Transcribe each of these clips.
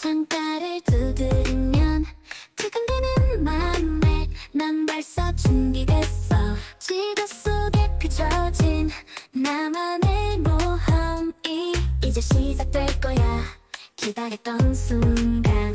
창가를 두드리면 두근대는 마음에 난 벌써 준비됐어. 지도 속에 비춰진 나만의 모험이 이제 시작될 거야. 기다렸던 순간.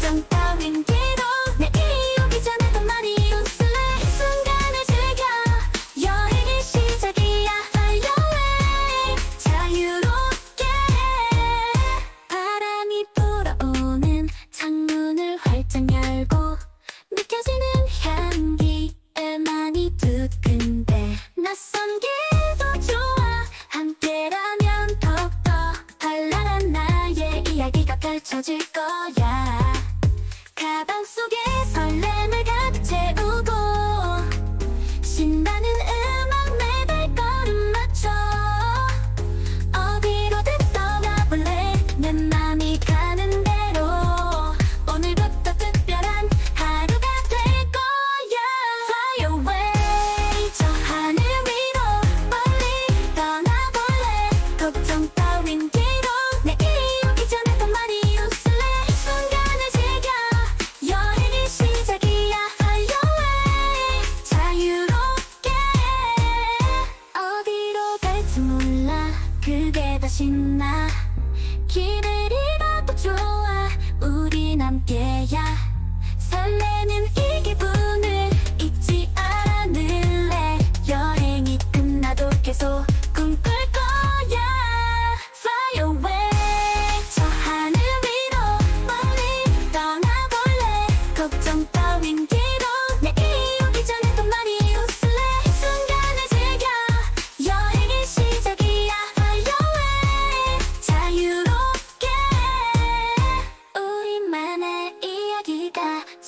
감정 따윈 기도 내일이 오기 전에 더 많이 웃을래? 이 순간을 즐겨. 여행의 시작이야. Fly away 자유롭게 바람이 불어오는 창문을 활짝 열고 느껴지는 향기에 많이 뜨끈데 낯선 길도 좋아. 함께라면 더욱더 발랄한 나의 이야기가 펼쳐질 信ない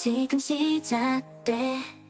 지금 시작돼.